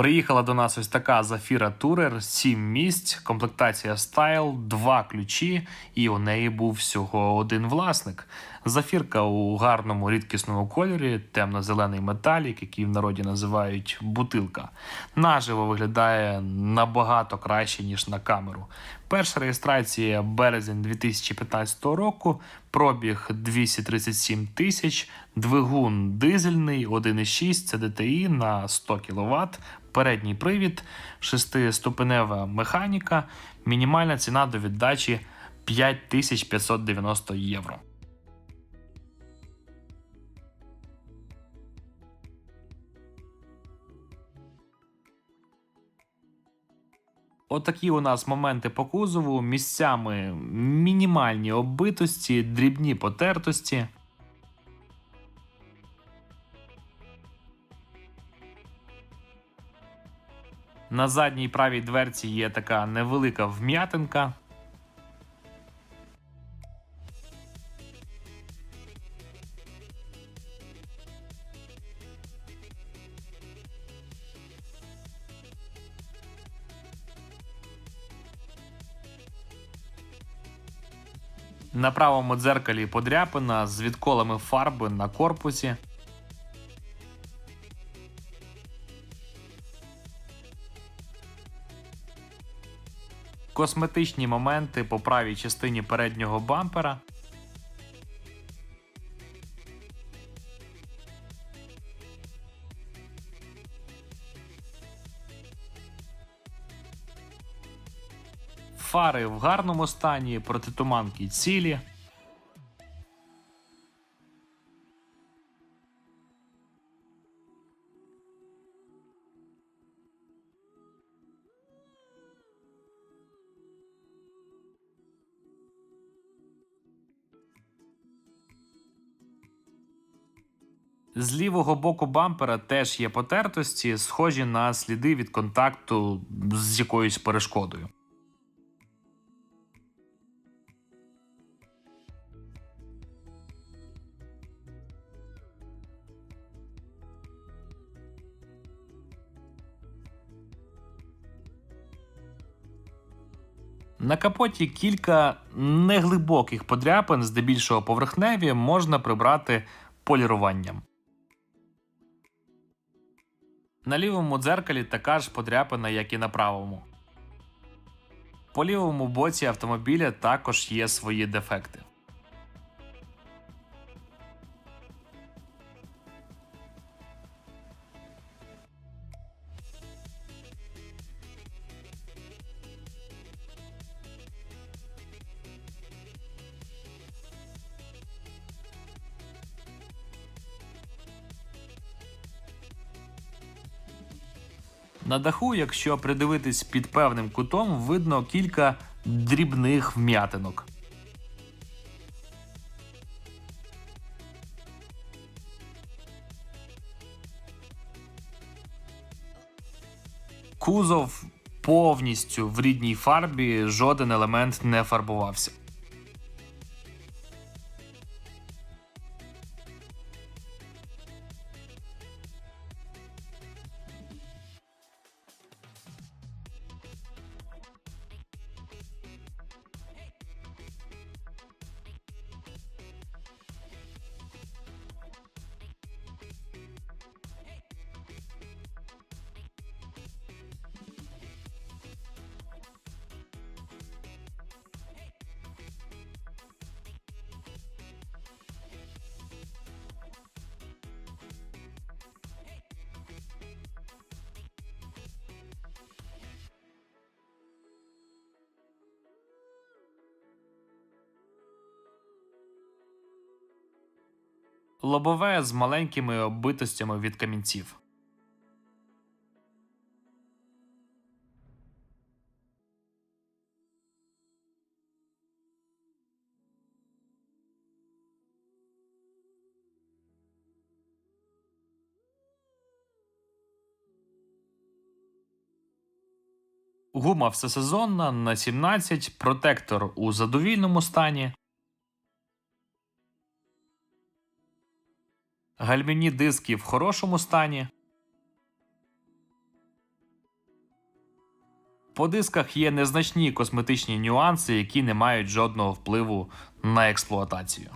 Приїхала до нас ось така Zafira Tourer, 7 місць, комплектація Style, два ключі, і у неї був всього один власник. Зафірка у гарному рідкісному кольорі, темно-зелений металік, який в народі називають бутилка. Наживо виглядає набагато краще, ніж на камеру. Перша реєстрація березень 2015 року, пробіг 237 тисяч, двигун дизельний 1,6 CDTI на 100 кВт, передній привід, шестиступенева механіка, мінімальна ціна до віддачі 5590 євро. Отакі у нас моменти по кузову, місцями мінімальні оббитості, дрібні потертості. На задній правій дверці є така невелика вм'ятинка. На правому дзеркалі подряпина з відколами фарби на корпусі. Косметичні моменти по правій частині переднього бампера. Фари в гарному стані, протитуманки цілі. З лівого боку бампера теж є потертості, схожі на сліди від контакту з якоюсь перешкодою. На капоті кілька неглибоких подряпин, здебільшого поверхневі, можна прибрати поліруванням. На лівому дзеркалі така ж подряпина, як і на правому. По лівому боці автомобіля також є свої дефекти. На даху, якщо придивитись під певним кутом, видно кілька дрібних вм'ятинок. Кузов повністю в рідній фарбі, жоден елемент не фарбувався. Лобове з маленькими оббитостями від камінців. Гума всесезонна на 17, протектор у задовільному стані. Гальмівні диски в хорошому стані. По дисках є незначні косметичні нюанси, які не мають жодного впливу на експлуатацію.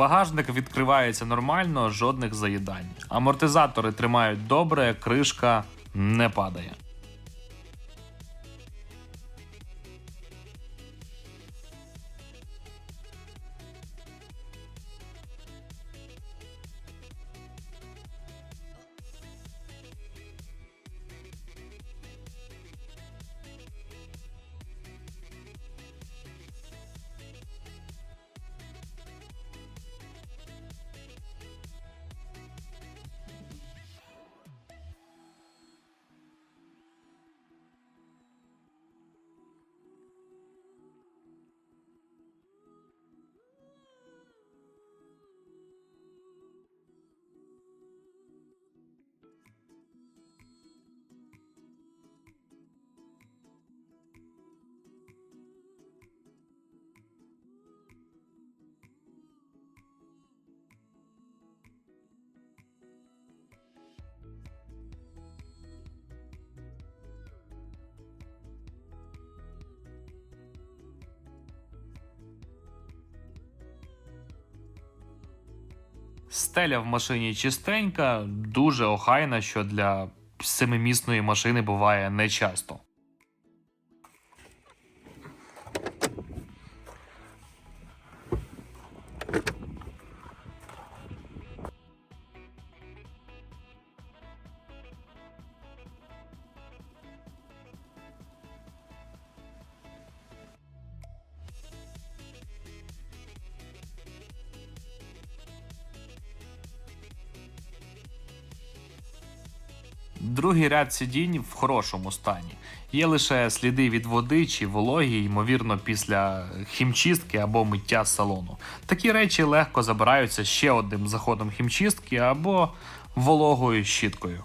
Багажник відкривається нормально, жодних заїдань. Амортизатори тримають добре, кришка не падає. Стеля в машині чистенька, дуже охайна, що для семимісної машини буває нечасто. Другий ряд сидінь в хорошому стані. Є лише сліди від води чи вологі, ймовірно, після хімчистки або миття салону. Такі речі легко забираються ще одним заходом хімчистки або вологою щіткою.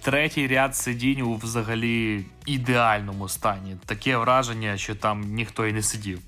Третій ряд сидінь у взагалі ідеальному стані. Таке враження, що там ніхто і не сидів.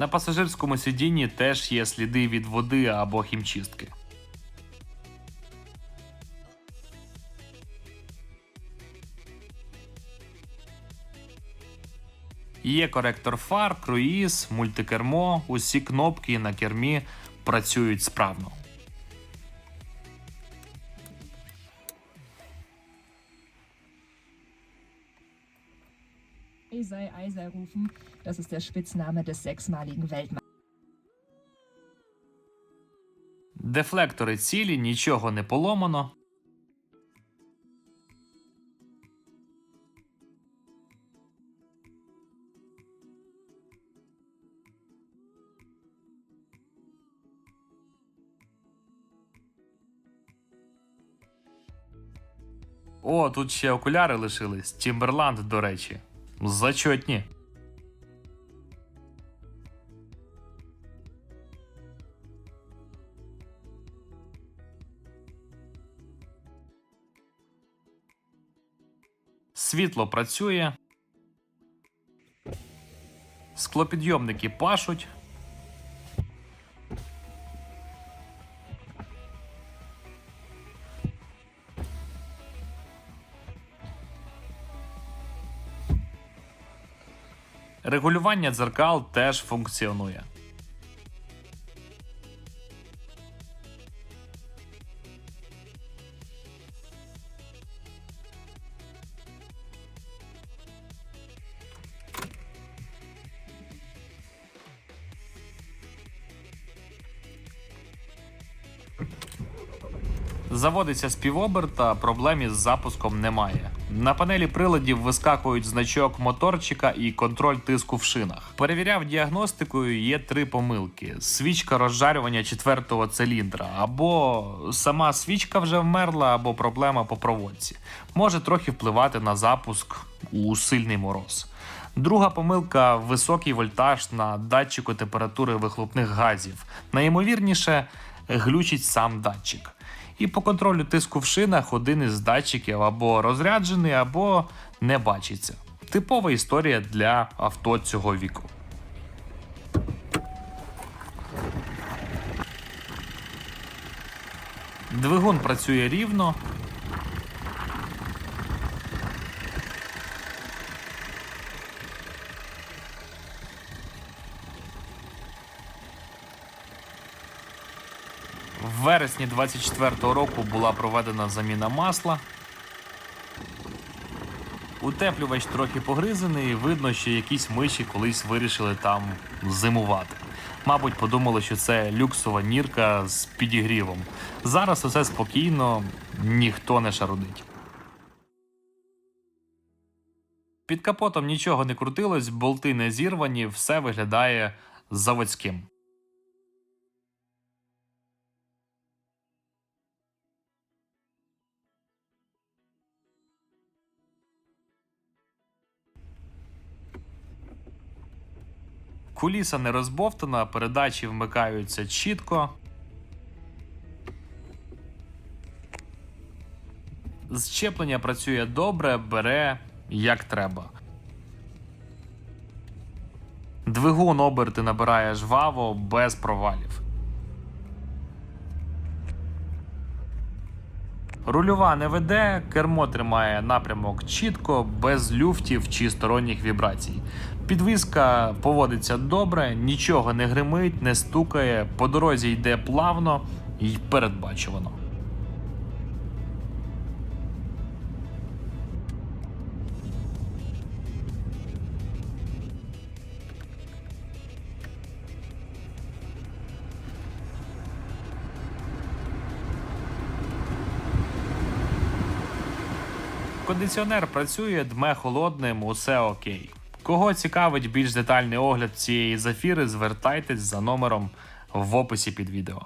На пасажирському сидінні теж є сліди від води або хімчистки. Є коректор фар, круїз, мультикермо, усі кнопки на кермі працюють справно. Eisei Eisei rufen. Das ist der Spitzname des sechsmaligen Weltmeisters. Дефлектори цілі, нічого не поломано. О, тут ще окуляри лишились. Тімберланд, до речі. Зачотні. Світло працює. Склопідйомники пашуть. Регулювання дзеркал теж функціонує. Заводиться співоберта, проблем із запуском немає. На панелі приладів вискакують значок моторчика і контроль тиску в шинах. Перевіряв діагностикою, є три помилки: свічка розжарювання четвертого циліндра, або сама свічка вже вмерла, або проблема по проводці. Може трохи впливати на запуск у сильний мороз. Друга помилка високий вольтаж на датчику температури вихлопних газів. Найімовірніше, глючить сам датчик. І по контролю тиску в шинах один із датчиків або розряджений, або не бачиться. Типова історія для авто цього віку. Двигун працює рівно. Вересні 24-го року була проведена заміна масла. Утеплювач трохи погризаний, видно, що якісь миші колись вирішили там зимувати. Мабуть, подумали, що це люксова нірка з підігрівом. Зараз усе спокійно, ніхто не шарудить. Під капотом нічого не крутилось, болти не зірвані, все виглядає заводським. Куліса не розбовтана, передачі вмикаються чітко. Зчеплення працює добре, бере як треба. Двигун оберти набирає жваво без провалів. Рульова не веде, кермо тримає напрямок чітко, без люфтів чи сторонніх вібрацій. Підвізка поводиться добре, нічого не гримить, не стукає, по дорозі йде плавно і передбачувано. Кондиціонер працює, дме холодним, усе окей. Кого цікавить більш детальний огляд цієї зафіри, звертайтесь за номером в описі під відео.